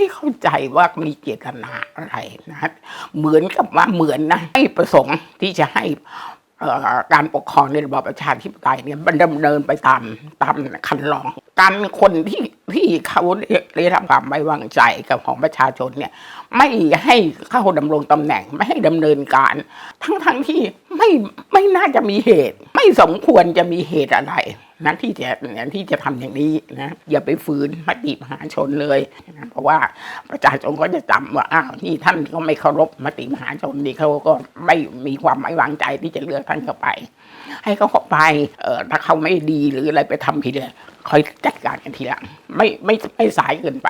ไม่เข้าใจว่ามีเจตนาอะไรนะเหมือนกับว่าเหมือนนะไม่ประสงค์ที่จะให้การปกครองในระบอบประชาธิปไตยเนี่ยมันดำเนินไปตามตามคันลอง การคนที่ที่เขาได้รับความไว้วางใจกับของประชาชนเนี่ยไม่ให้เข้าดำรงตำแหน่งไม่ให้ดำเนินการ ทั้งทั้งๆที่ไม่ไม่น่าจะมีเหตุ ไม่สมควรจะมีเหตุอะไร นะที่จะที่จะทำอย่างนี้นะอย่าไปฝืนมติมหาชนเลยนะเพราะว่าประชาชนก็จะจำว่าอ้าวนี่ท่านก็ไม่เคารพมติมหาชนนี่เขาก็ไม่มีความไม่วางใจที่จะเลือกท่านเข้าไป ให้เขาเข้าไปเออถ้าเขาไม่ดีหรืออะไรไปทำผิดเลยคอยจัดการกันทีหลังไม่ไม่ไม่สายเกินไป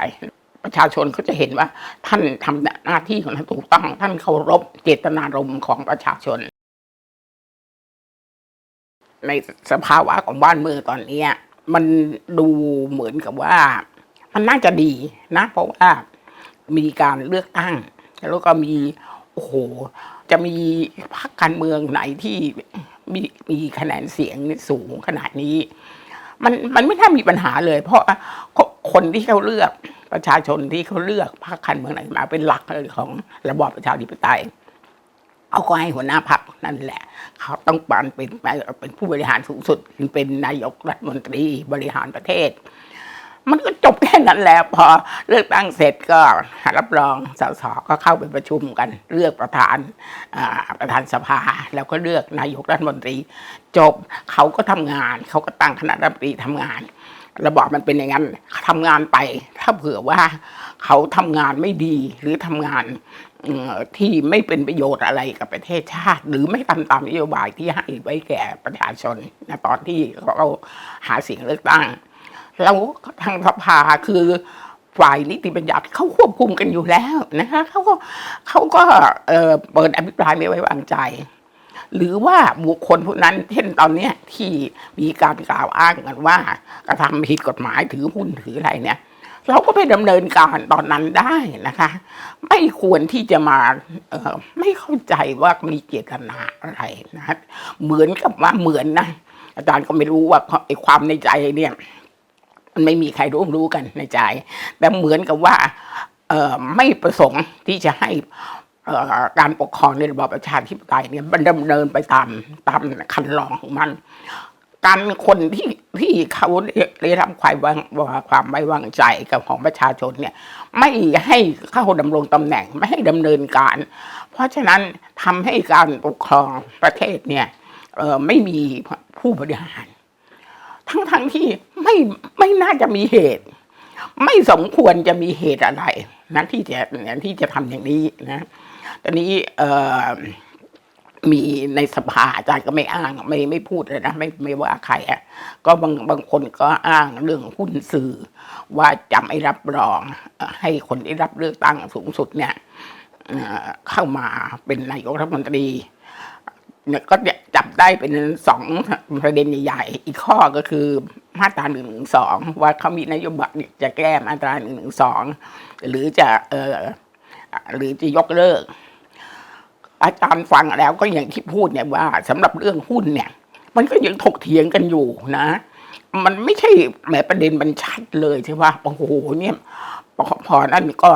ประชาชนเขาจะเห็นว่าท่านทำหน้าที่ของท่านถูกต้อง ท่านเคารพเจตนารมณ์ของประชาชน ในสภาวะของบ้านเมืองตอนนี้มันดูเหมือนกับว่า มันน่าจะดีนะ เพราะว่ามีการเลือกตั้ง แล้วก็มีโอ้โหจะมีพรรคการเมืองไหนที่มีมีคะแนนเสียงสูงขนาดนี้ มันมันไม่น่ามีปัญหาเลย เพราะคนที่เขาเลือกประชาชนที่เขาเลือกพรรคการเมืองไหนมาเป็นหลักเลยของระบอบประชาธิปไตย เอาก็ให้หัวหน้าพรรคนั่นแหละ เขาต้องการเป็นเป็นผู้บริหารสูงสุดเป็นนายกรัฐมนตรีบริหารประเทศ มันก็จบแค่นั้นแล้วพอเลือกตั้งเสร็จก็รับรองสสก็เข้าไปประชุมกัน เลือกประธานประธานสภา แล้วก็เลือกนายกรัฐมนตรี จบเขาก็ทำงาน เขาก็ตั้งคณะรัฐมนตรีทำงานระบอบมันเป็นอย่างนั้นทำงานไป ถ้าเผื่อว่าเขาทำงานไม่ดีหรือทำงาน ที่ไม่เป็นประโยชน์อะไรกับประเทศชาติ หรือไม่ทำตามนโยบายที่ให้ไว้แก่ประชาชนนะตอนที่เขาหาเสียงเลือกตั้งแล้วทางสภาคือฝ่ายนิติบัญญัติเขาควบคุมกันอยู่แล้วนะคะเขาก็เขาก็เปิดอภิปรายไม่ไว้วางใจ หรือว่าบุคคลพวกนั้นเช่นตอนนี้ที่มีการกล่าวอ้างกันว่ากระทำผิดกฎหมายถือหุ้นถืออะไรเนี่ย เราก็ไปดำเนินการตอนนั้นได้นะคะ ไม่ควรที่จะมาไม่เข้าใจว่ามีเจตนาอะไรนะเหมือนกับว่าเหมือนนะอาจารย์ก็ไม่รู้ว่าไอ้ความในใจเนี่ยมันไม่มีใครรู้รู้กันในใจ แต่เหมือนกับว่าไม่ประสงค์ที่จะให้การปกครองในระบอบประชาธิปไตยเนี่ยมันดำเนินไปตามตามคันลองของมัน การคนที่ที่เขาได้รับความวางความไว้วางใจกับของประชาชนเนี่ย ไม่ให้เข้าดำรงตำแหน่งไม่ให้ดำเนินการ เพราะฉะนั้นทำให้การปกครองประเทศเนี่ยไม่มีผู้บริหาร ทั้งทั้งที่ไม่ไม่น่าจะมีเหตุ ไม่สมควรจะมีเหตุอะไรนะที่จะที่จะทำอย่างนี้นะตอนนี้เอ่อ มีในสภาอาจารย์ก็ไม่อ้างไม่ไม่พูดเลยนะไม่ไม่ว่าใครอะก็บางบางคนก็อ้างเรื่องหุ้นสื่อ ว่าจะไม่รับรอง ให้คนที่รับเลือกตั้งสูงสุดเนี่ยเข้ามาเป็นนายกรัฐมนตรีเนี่ยก็จับได้เป็นสองประเด็นใหญ่ๆอีกข้อก็คือมาตราหนึ่งหนึ่งสองว่าเขามีนโยบายจะแก้มาตราหนึ่งหนึ่งสองหรือจะเออหรือจะยกเลิก อาจารย์ฟังแล้วก็อย่างที่พูดเนี่ยว่าสำหรับเรื่องหุ้นเนี่ย มันก็ยังถกเถียงกันอยู่นะ มันไม่ใช่แหมประเด็นมันชัดเลยใช่ไหมโอ้โหเนี่ยพอพอนั่นก็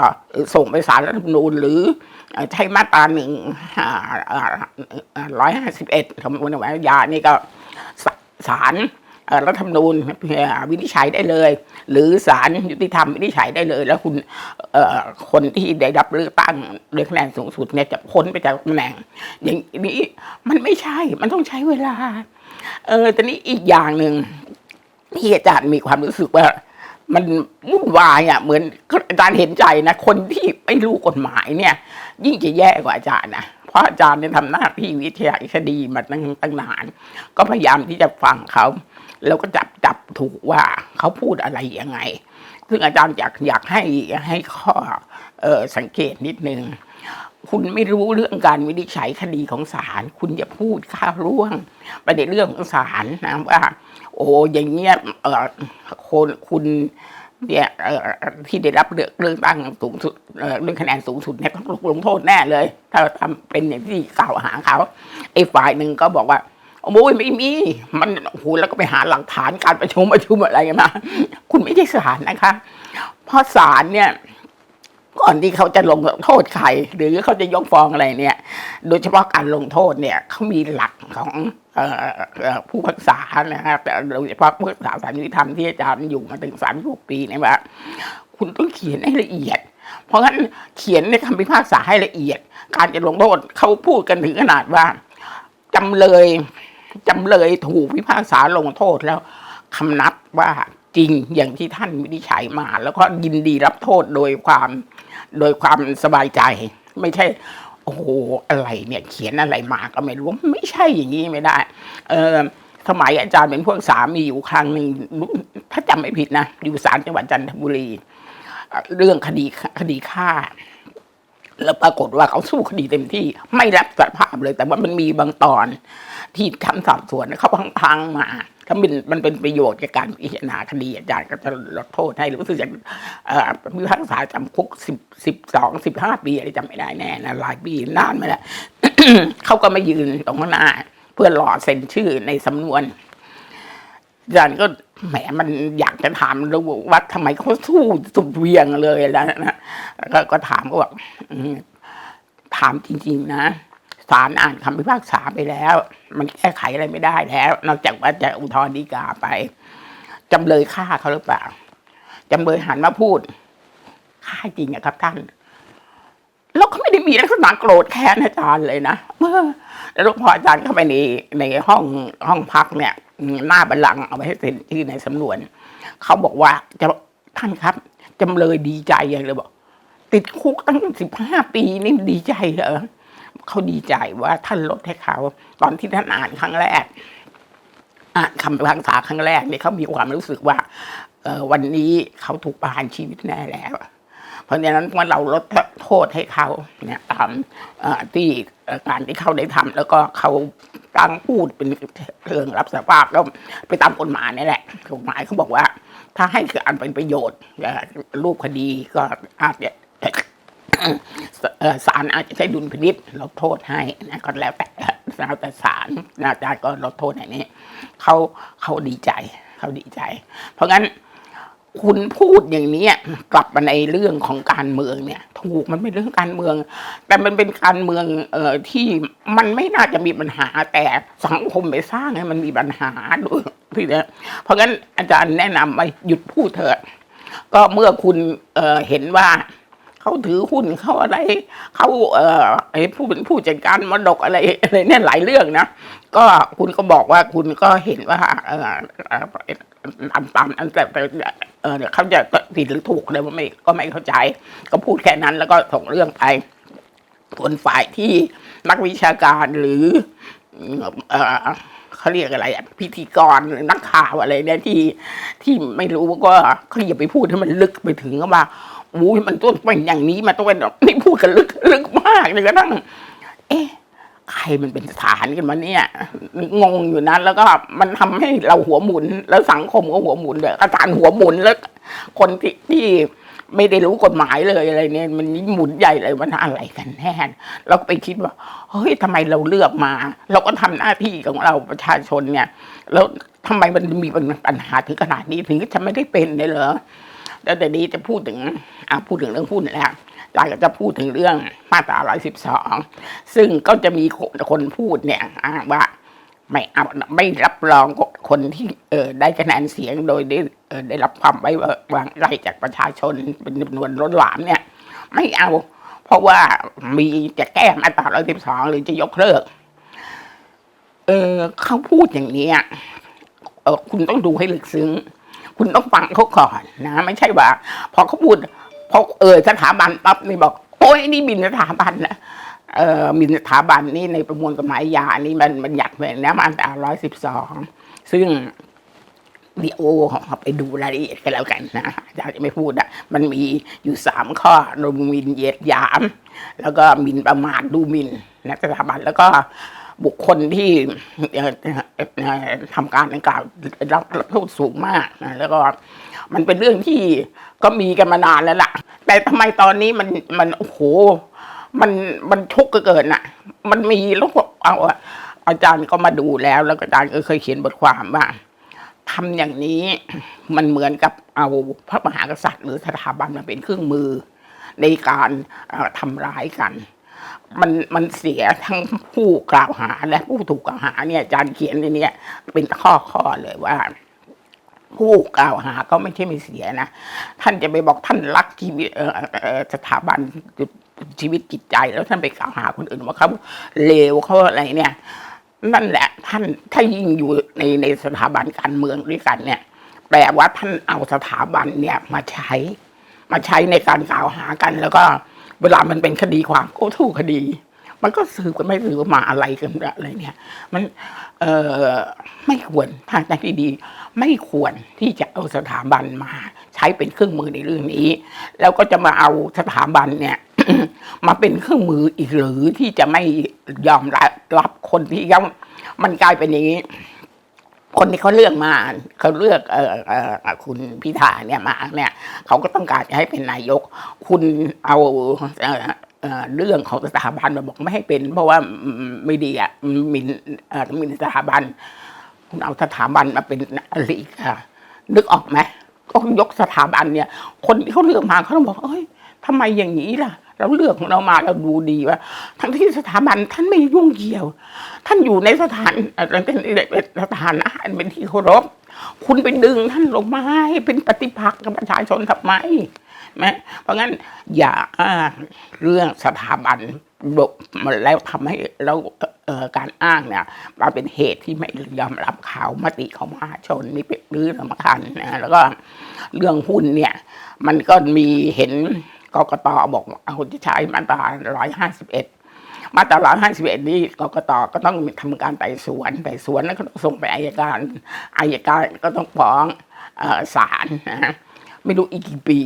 ส่งไปศาลรัฐธรรมนูญหรือใช้มาตราหนึ่งร้อยห้าสิบเอ็ดของวันอาญานี่ก็ศาล รัฐธรรมนูญวินิจฉัยได้เลย หรือศาลยุติธรรมวินิจฉัยได้เลย แล้วคุณคนที่ได้รับเลือกตั้งเลือกคะแนนสูงสุดเนี่ยจะพ้นไปจากตำแหน่ง อย่างนี้มันไม่ใช่มันต้องใช้เวลา เออแต่นี้อีกอย่างหนึ่งที่อาจารย์มีความรู้สึกว่ามันวุ่นวายอะเหมือนอาจารย์เห็นใจนะ คนที่ไม่รู้กฎหมายเนี่ย ยิ่งจะแย่กว่าอาจารย์นะเพราะอาจารย์เนี่ยทำหน้าที่วิทยาคดีมาตั้งตั้งนาน ก็พยายามที่จะฟังเขา แล้วก็จับจับถูกว่าเขาพูดอะไรยังไง ซึ่งอาจารย์อยากอยากให้ให้ข้อออสังเกตนิดนึง คุณไม่รู้เรื่องการวินิจฉัยคดีของศาลคุณอย่าพูดข้าวร่วงไปในเรื่องของศาลนะว่า โอ้อย่างเงี้ยเออคนคุณเนี่ยที่ได้รับเลือกเลือกตั้งสูงสุดเรื่องคะแนนสูงสุดเนี่ยต้องลงโทษแน่เลย ถ้าทำเป็นอย่างที่กล่าวหาเขาไอ้ฝ่ายหนึ่งก็บอกว่า โอ้ยไม่มี มันโอ้โหแล้วก็ไปหาหลักฐานการประชุมประชุมอะไรกันมาคุณไม่ใช่ศาลนะคะ เพราะศาลเนี่ย ก่อนที่เขาจะลงโทษใคร หรือเขาจะยกฟ้องอะไรเนี่ย โดยเฉพาะการลงโทษเนี่ยเขามีหลักของออผู้พิพักษานะครับแต่โดยเฉพาะผู้พิพากษาสารยุติธรรมที่อาจารย์อยู่มาถึงสามสิบปีเนี่ยว่าคุณต้องเขียนให้ละเอียด เพราะงั้นเขียนในคำพิพากษาให้ละเอียด การจะลงโทษเขาพูดกันถึงขนาดว่าจำเลย จำเลยถูกพิพากษาลงโทษแล้วคำนับว่าจริงอย่างที่ท่านวินิจฉัยมา แล้วก็ยินดีรับโทษโดยความโดยความสบายใจ ไม่ใช่ โอ้โหอะไรเนี่ย เขียนอะไรมาก็ไม่รู้ไม่ใช่อย่างนี้ไม่ได้ เออสมัยอาจารย์เป็นพวกสามีอยู่ครั้งหนึ่งถ้าจำไม่ผิดนะ อยู่ศาลจังหวัดจันทบุรี เรื่องคดีคดีฆ่า แล้วปรากฏว่าเขาสู้คดีเต็มที่ไม่รับสารภาพเลย แต่ว่ามันมีบางตอนที่ทำสอบสวนเขาพังๆมาถ้ามันมันเป็นประโยชน์กับการพิจารณาคดีอาจารย์ก็จะลดโทษให้รู้สึกอย่างเอ่อพิพากษาจำคุกสิบสิบสองสิบห้าปีอะไรจำไม่ได้แน่นะหลายปีนานมาแล้วเขาก็มายืนตรงหน้า เพื่อรอเซ็นชื่อในสำนวนอาจารย์ก็ แหมมันอยากจะถามดูว่าทำไมเขาสู้สุดเวียงเลยแล้วนะก็ก็ถามก็บอกถามจริง ๆ นะศาลอ่านคำพิพากษาไปแล้ว มันแก้ไขอะไรไม่ได้แล้ว นอกจากว่าจะอุทธรณ์ฎีกาไปจำเลยฆ่าเขาหรือเปล่าจำเลยหันมาพูดฆ่าจริงอะครับท่านแล้วก็ไม่ได้มีลักษณะโกรธแค้นอาจารย์เลยนะเออแล้วพออาจารย์เข้าไปในในห้องห้องพักเนี่ย หน้าบัลลังก์เอาไว้ให้เซ็นชื่อในสำนวน เขาบอกว่าจะท่านครับจำเลยดีใจใหญ่เลยบอก ติดคุกตั้งสิบห้าปีนี่ดีใจเหรอเขาดีใจว่าท่านลดให้เขา ตอนที่ท่านอ่านครั้งแรกอ่านคำพิพากษาครั้งแรกเนี่ยเขามีความรู้สึกว่าเออวันนี้เขาถูกประหารชีวิตแน่แล้ว เพราะฉะนั้นเมื่อเราลดโทษให้เขาเนี่ยตามที่การที่เขาได้ทำแล้วก็เขาตั้งพูดเป็นเรื่องรับสารภาพแล้วไปตามกฎหมายนี่แหละกฎหมายเขาบอกว่า ถ้าให้คืออันเป็นประโยชน์รูปคดีก็อาจจะศาลอาจจะใช้ดุลพินิษลดโทษให้นะก็แล้วแต่แล้วแต่ศาลอาจารย์ก็ลดโทษให้นี่เขาเขาดีใจเขาดีใจ เพราะงั้น คุณพูดอย่างนี้กลับมาในเรื่องของการเมืองเนี่ย ถูกมันเป็นเรื่องการเมือง แต่มันเป็นการเมืองเอ่อที่มันไม่น่าจะมีปัญหาแต่สังคมไปสร้างให้มันมีปัญหาด้วยพี่เนี่ยเพราะงั้นอาจารย์แนะนำว่าหยุดพูดเถอะก็เมื่อคุณเอ่อเห็นว่าเขาถือหุ้นเขาอะไรเขาเอ่อไอ้ผู้เป็นผู้จัดการมรดกอะไรอะไรเนี่ยหลายเรื่องนะก็คุณก็บอกว่าคุณก็เห็นว่าเอ่อ ตามตามอันแต่แต่เออเขาจะผิดหรือถูกอะไรว่าไม่ก็ไม่เข้าใจ ก็พูดแค่นั้นแล้วก็ส่งเรื่องไปส่วนฝ่ายที่นักวิชาการหรือเออเขาเรียกอะไรอะพิธีกรนักข่าวอะไรเนี่ยที่ที่ไม่รู้ก็เขาอย่าไปพูดให้มันลึกไปถึงว่าอู้ยมันต้องเป็นอย่างนี้มันต้องเป็นนี่พูดกันลึกลึกมากเลยก็ตั้งเอ๊ะ รมันเป็นสถานกันมาเนี่ย งงอยู่นะแล้วก็มันทำให้เราหัวหมุน แล้วสังคมก็หัวหมุนเลยอาจารย์หัวหมุนแล้ว คนที่ที่ไม่ได้รู้กฎหมายเลยอะไรเนี่ย มันหมุนใหญ่เลยว่าอะไรกันแน่เราก็ไปคิดว่าเฮ้ยทำไมเราเลือกมา เราก็ทำหน้าที่ของเราประชาชนเนี่ย แล้วทำไมมันมีปัญหาถึงขนาดนี้ถึงจะไม่ได้เป็นเลยเหรอแล้วแต่นี้จะพูดถึงอะพูดถึงเรื่องหุ้นแล้ว อาจาก็จะพูดถึงเรื่องมาตรา112ซึ่งก็จะมีคนพูดเนี่ยว่าไม่เอาไม่รับรองคนที่เออได้คะแนนเสียงโดยได้เออได้รับความไว้วางใจจากประชาชนเป็นจำนวนล้นหลามเนี่ย ไม่เอา เพราะว่ามีจะแก้มาตรา112หรือจะยกเลิก เออเขาพูดอย่างนี้อะเออคุณต้องดูให้ลึกซึ้ง คุณต้องฟังเขาก่อนนะ ไม่ใช่ว่า พอเขาพูด พอเออสถาบันปั๊บนี่บอก โอ้ยนี่บินสถาบันนะเออบินสถาบันนี่ในประมวลกฎหมายยานี่มันมันหยัดไว้นะมาตราร้อยสิบสองซึ่งดีโอไปดูรายละเอียดกันแล้วกันนะอาจารย์จะไม่พูดอะมันมีอยู่สามข้อดูหมินเยียดยาม แล้วก็มินประมาทดูมินนะสถาบันแล้วก็ บุคคลที่เอ่อเอ่อทำการดังกล่าวรับรับโทษสูงมากนะแล้วก็มันเป็นเรื่องที่ก็มีกันมานานแล้วล่ะ แต่ทำไมตอนนี้มันมันโอ้โหมันมันทุกเกินอะ มันมีแล้วก็เอาออาจารย์ก็มาดูแล้ว แล้วก็อาจารย์ก็เคยเขียนบทความว่าทำอย่างนี้มันเหมือนกับเอาพระมหากษัตริย์ หรือสถาบันมาเป็นเครื่องมือในการเอ่อทำร้ายกัน มันมันเสียทั้งผู้กล่าวหาและผู้ถูกกล่าวหาเนี่ยอาจารย์เขียนในนี้เป็นข้อข้อเลยว่า ผู้กล่าวหาก็ไม่ใช่ไม่เสียนะท่านจะไปบอกท่านรักชีวิตสถาบันชีวิตจิตใจ แล้วท่านไปกล่าวหาคนอื่นว่าเขาเลวเขาอะไรเนี่ย นั่นแหละท่านถ้ายิ่งอยู่ในในสถาบันการเมืองด้วยกันเนี่ยแปลว่าท่านเอาสถาบันเนี่ยมาใช้ มาใช้ในการกล่าวหากันแล้วก็ เวลามันเป็นคดีความก็ถูกคดี มันก็สืบกันไม่สืบมาอะไรกันอะไรเนี่ย มันเอ่อไม่ควรทางทางที่ดี ไม่ควรที่จะเอาสถาบันมา ใช้เป็นเครื่องมือในเรื่องนี้ แล้วก็จะมาเอาสถาบันเนี่ยมาเป็นเครื่องมืออีกหรือที่จะไม่ยอมรับรับคนที่ยังมันกลายเป็นอย่างนี้ คนที่เขาเลือกมาเขาเลือกเอ่อเออคุณพิธาเนี่ยมาเนี่ยเขาก็ต้องการจะให้เป็นนายก คุณเอาเอเอเรื่องของสถาบันมาบอกไม่ให้เป็น เพราะว่าไม่ดีอะมินอ่อหมินสถาบัน คุณเอาสถาบันมาเป็นอะไรอีกค่ะนึกออกไหมก็ยกสถาบันเนี่ย คนที่เขาเลือกมาเขาต้องบอกเอ้ย ทำไมอย่างนี้ล่ะ เราเลือกของเรามาเราดูดีว่า ทั้งที่สถาบันท่านไม่ยุ่งเกี่ยว ท่านอยู่ในสถานเอ่อเป็นสถานะเป็นที่เคารพคุณไปดึงท่านลงมาให้เป็นปฏิปักษ์กับประชาชนทำไมแม้เพราะงั้นอย่าอ้างเรื่องสถาบันบกมันแล้วทำให้เราเการอ้างเนี่ยมาเป็นเหตุที่ไม่ยอมรับข่าวมติของมหาชนนี่เป็นเรื่องสำคัญนะแล้วก็เรื่องหุ้นเนี่ย มันก็มีเห็น กกตบอกเอาจะใช้มาตราร้อยห้าสิบเอ็ดมาตราห้าสิบเอ็ดนี้กกตก็ต้องทำการไต่สวนไต่สวนแล้วก็ส่งไปอายการอายการก็ต้องฟ้องศาลนะไม่รู้อีกกี่ปี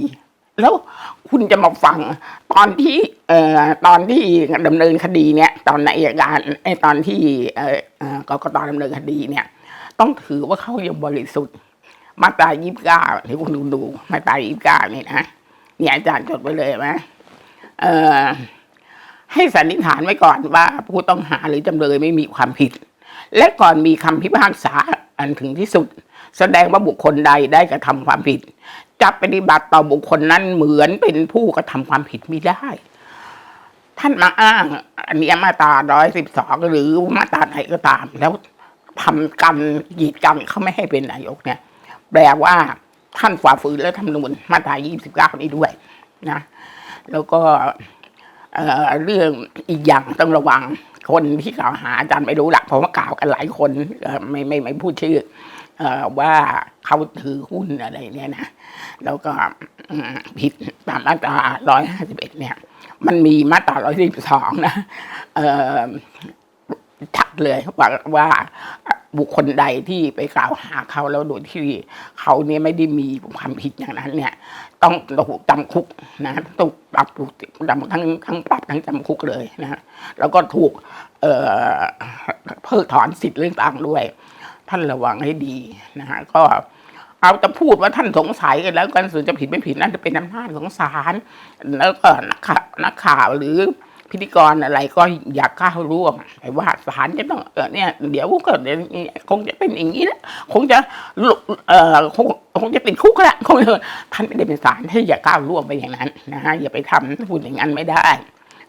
แล้วคุณจะมาฟังตอนที่ตอนที่ดำเนินคดีเนี่ย ตอนในอายการไอ้ตอนที่กกตดำเนินคดีเนี่ย ต้องถือว่าเขายังบริสุทธิ์มาตรายี่สิบเก้าที่คุณดูดูมาตรายี่สิบเก้านี่นะ เนี่ยอาจารย์จดไว้เลยไหมเอ่อให้สันนิษฐานไว้ก่อนว่าผู้ต้องหาหรือจำเลยไม่มีความผิด และก่อนมีคำพิพากษาอันถึงที่สุด แสดงว่าบุคคลใดได้กระทำความผิด จะปฏิบัติต่อบุคคลนั้นเหมือนเป็นผู้กระทำความผิดไม่ได้ ท่านมาอ้าง อันเนี้ยมาตราร้อยสิบสองหรือมาตราไหนก็ตาม แล้วทำกันกีดกันเขาไม่ให้เป็นนายกเนี่ย แปลว่า ท่านฝ่าฝืนและทำนูญมาตรายี่สิบเก้านี้ด้วยนะ แล้วก็เอ่อเรื่องอีกอย่างต้องระวังคนที่กล่าวหาอาจารย์ไม่รู้ละเพราะว่ากล่าวกันหลายคนเอ่ไม่ไม่ไม่พูดชื่ออว่าเขาถือหุ้นอะไรเนี่ยนะ แล้วก็ผิดตามมาตราร้อยห้าสิบเนี่ย มันมีมาตราร้อยสิบสองนะชัดเลยว่าว่า บุคคลใดที่ไปกล่าวหาเขาแล้วโดยที่เขาเนี่ยไม่ได้มีความผิดอย่างนั้นเนี่ย ต้องถูกจำคุกนะถูกปรับถูกจำทั้งทั้งปรับทั้งจำคุกเลยนะแล้วก็ถูกเอ่อเพิกถอนสิทธิ์เรื่องต่างด้วย ท่านระวังให้ดีนะฮะก็เอาจะพูดว่าท่านสงสัยกันแล้วกันส่วนจะผิดไม่ผิดนั่นจะเป็นอำนาจของศาลแล้วก็นักขานักข่าวหรือ พิธีกรอะไรก็อยากก้าร่วมแต่ว่าศาลจะต้องเออเนี่ยเดี๋ยวก็เดี๋ยวคงจะเป็นอย่างนี้แหละคงจะเออคงคงจะติดคุกและคงท่านไม่ได้เป็นศาลให้อย่าก้าร่วมไปอย่างนั้นนะฮะอย่าไปทำพูดอย่างนั้นไม่ได้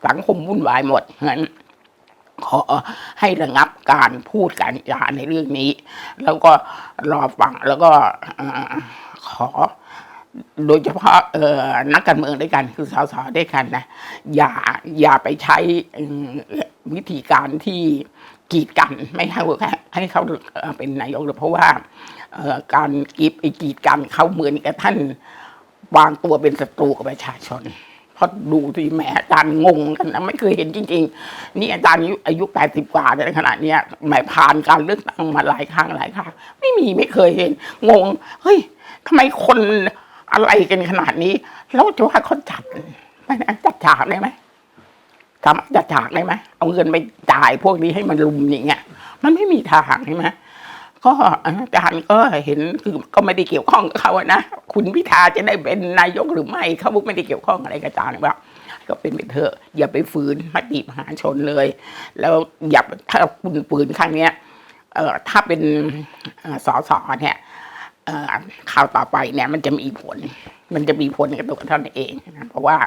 สังคมวุ่นวายหมดเงั้นขอให้ระงับการพูดการจาในเรื่องนี้ แล้วก็รอฟังแล้วก็อขอ โดยเฉพาะเอ่อนักการเมืองด้วยกันคือสสด้วยกันนะอย่าอย่าไปใช้วิธีการที่กีดกันไม่ให้เขาให้เขาเป็นนายกเลยเพราะว่าการกีดไอ้กีดกันเขาเหมือนกับท่านวางตัวเป็นศัตรูกับประชาชนเพราะดูที่แหมอาจารย์งงกันนะไม่เคยเห็นจริง ๆ นี่อาจารย์อายุแปดสิบกว่าในขนาดเนี้ยแหมผ่านการเลือกตั้งมาหลายครั้งหลายครั้งไม่มีไม่เคยเห็น งง เฮ้ยทำไมคน อะไรกันขนาดนี้ แล้วจะว่าเขาจัดไม่นะจัดฉากได้ไหมสามารถจัดฉากได้ไหมเอาเงินไปจ่ายพวกนี้ให้มันลุมอย่างเงี้ยมันไม่มีทางใช่ไหมก็อาจารย์ก็เห็นคือก็ไม่ได้เกี่ยวข้องกับเขานะคุณพิธาจะได้เป็นนายกหรือไม่เขาไม่ได้เกี่ยวข้องอะไรกับอาจารย์ว่าก็เป็นไปเถอะอย่าไปฝืนมติมหาชนเลย แล้วอย่าถ้าคุณฝืนครั้งเนี้ยเอ่อถ้าเป็นสอสอเนี่ย ข่าวต่อไปเนี่ยมันจะมีผล มันจะมีผลกับตัวท่านเองนะเพราะว่า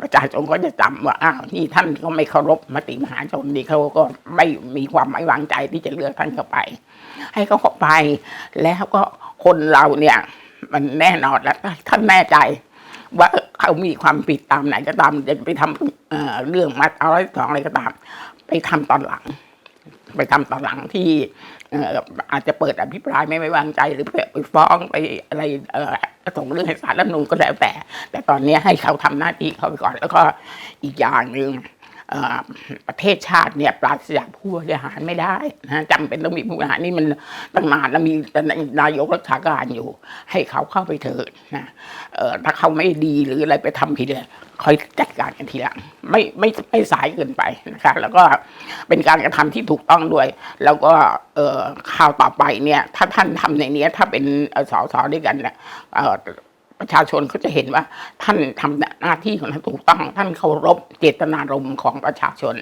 ประชาชนก็จะจำว่าอ้าวนี่ท่านก็ไม่เคารพมติมหาชนนี่เขาก็ไม่มีความไม่วางใจที่จะเลือกท่านเข้าไป ให้เขาเข้าไป แล้วก็คนเราเนี่ย มันแน่นอนแล้วท่านแน่ใจว่าเขามีความผิดตามไหนก็ตามจะไปทำเเรื่องมาตราร้อยสองอะไรก็ตาม ไปทำตอนหลัง ไปทำตอนหลังที่อาจจะเปิดอภิปรายไม่ไว้วางใจหรือไปฟ้องไปอะไรส่งเรื่องให้ศาลรัฐมนูนก็แล้วแต่ แต่ตอนนี้ให้เขาทำหน้าที่เขาไปก่อน แล้วก็อีกอย่างหนึ่ง ประเทศชาติเนี่ยปราศจากผู้บริหารไม่ได้นะจำเป็นต้องมีผู้บริหารนี่มันตั้งนานแล้วมีนายกรักษาการอยู่ ให้เขาเข้าไปเถิดนะถ้าเขาไม่ดีหรืออะไรไปทำผิดเนี่ยคอยจัดการกันทีหลังไม่ไม่ไม่สายเกินไปนะคะแล้วก็เป็นการกระทำที่ถูกต้องด้วย แล้วก็ข่าวต่อไปเนี่ย ถ้าท่านทำในนี้ถ้าเป็นสสด้วยกันเนี่ยอ่อ ประชาชนก็จะเห็นว่าท่านทำหน้าที่ของท่านถูกต้อง ท่านเคารพเจตนารมณ์ของประชาชน